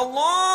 Allah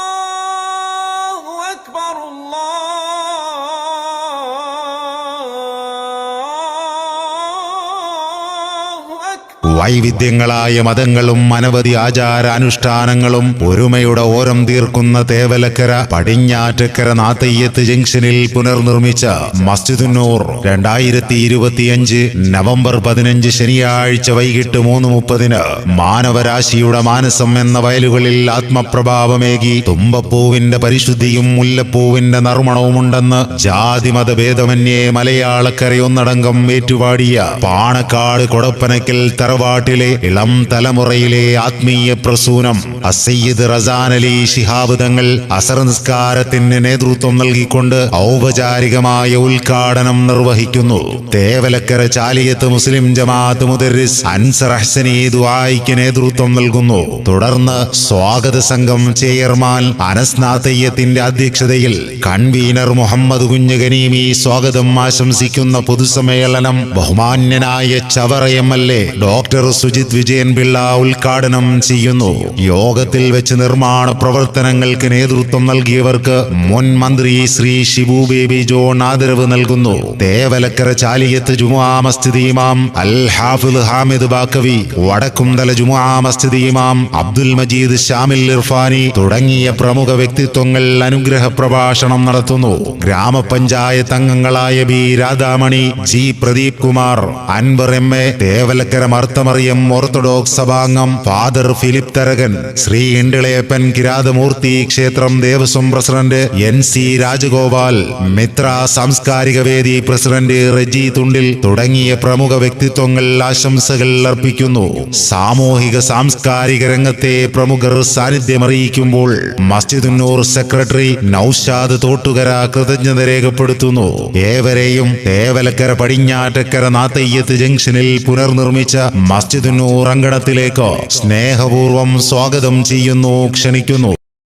വൈവിധ്യങ്ങളായ മതങ്ങളും അനവധി ആചാര അനുഷ്ഠാനങ്ങളും ഒരുമയുടെ ഓരം തീർക്കുന്ന തേവലക്കര പടിഞ്ഞാറ്റക്കര നാത്തയ്യത്ത് ജംഗ്ഷനിൽ പുനർനിർമ്മിച്ച മസ്ജിദുന്നൂർ രണ്ടായിരത്തി ഇരുപത്തിയഞ്ച് നവംബർ പതിനഞ്ച് ശനിയാഴ്ച വൈകിട്ട് മൂന്ന് മുപ്പതിന് മാനവരാശിയുടെ മാനസം എന്ന വയലുകളിൽ ആത്മപ്രഭാവമേകി തുമ്പപ്പൂവിന്റെ പരിശുദ്ധിയും മുല്ലപ്പൂവിന്റെ നറുമണവുമുണ്ടെന്ന് ജാതിമത ഭേദമന്യേ മലയാളക്കരയൊന്നടങ്കം ഏറ്റുപാടിയ പാണക്കാട് കൊടപ്പനക്കൽ തറവാട്ടിലെ ഇളം തലമുറയിലെ ആത്മീയ പ്രസൂനം അസയ്യിദ് റസാൻ അലി ശിഹാബ് തങ്ങൾ അസർ നിസ്കാരത്തിന് നേതൃത്വം നൽകിക്കൊണ്ട് ഔപചാരികമായ ഉദ്ഘാടനം നിർവഹിക്കുന്നു. തേവലക്കര ചാലിയത്ത് മുസ്ലിം ജമാഅത്ത് മുദരിസ് അൻസർ ഹസനി ദുആയ്ക്ക് നേതൃത്വം നൽകുന്നു. തുടർന്ന് സ്വാഗത സംഘം ചെയർമാൻ അനസ്നാത്തയ്യത്തിന്റെ അധ്യക്ഷതയിൽ കൺവീനർ മുഹമ്മദ് കുഞ്ഞ് ഗനീമി സ്വാഗതം ആശംസിക്കുന്ന പൊതുസമ്മേളനം ബഹുമാന്യനായ Chavara M L A doctor Sujith Vijayan Pillai ഉദ്ഘാടനം ചെയ്യുന്നു. യോഗത്തിൽ വെച്ച് നിർമ്മാണ പ്രവർത്തനങ്ങൾക്ക് നേതൃത്വം നൽകിയവർക്ക് മുൻ മന്ത്രി ശ്രീ ഷിബു ബേബി ജോൺ ആദരവ് നൽകുന്നു. തേവലക്കര ചാലിയത്ത് ജുമുആ മസ്ജിദ് ഇമാം അൽ ഹാഫിദ് ഹാമിദ് ബാക്കവി വടക്കുംതല ജുമുആ മസ്ജിദ് ഇമാം അബ്ദുൽ മജീദ് ഷാമിൽ ഇർഫാനി തുടങ്ങിയ പ്രമുഖ വ്യക്തിത്വങ്ങൾ അനുഗ്രഹ പ്രഭാഷണം നടത്തുന്നു. ഗ്രാമപഞ്ചായത്ത് അംഗങ്ങളായ B Radhamani G Pradeep Kumar Anvar M A Thevalakkara Marthamariam orthodox സഭാംഗം father Philip Tharakan Sree Indilayappan Kirathamoorthy ക്ഷേത്രം Devaswom president N C Rajagopal Mithra Samskarika Vedi president Reji Thundil തുടങ്ങിയ പ്രമുഖ വ്യക്തിത്വങ്ങൾ ആശംസകൾ അർപ്പിക്കുന്നു. സാമൂഹിക സാംസ്കാരിക രംഗത്തെ പ്രമുഖർ സാന്നിധ്യമറിയിക്കുമ്പോൾ മസ്ജിദുന്നൂർ സെക്രട്ടറി നൌഷാദ് തോട്ടുകര കൃതജ്ഞത രേഖപ്പെടുത്തുന്നു. ഏവരെയും തേവലക്കര പടിഞ്ഞാറ്റക്കര നാത്തയ്യത്ത് ജംഗ്ഷനിൽ പുനർനിർമ്മിച്ച മസ്ജിദുന്നൂർ അങ്കണത്തിലേക്ക് സ്നേഹപൂർവം സ്വാഗതം ചെയ്യുന്നു ക്ഷണിക്കുന്നു.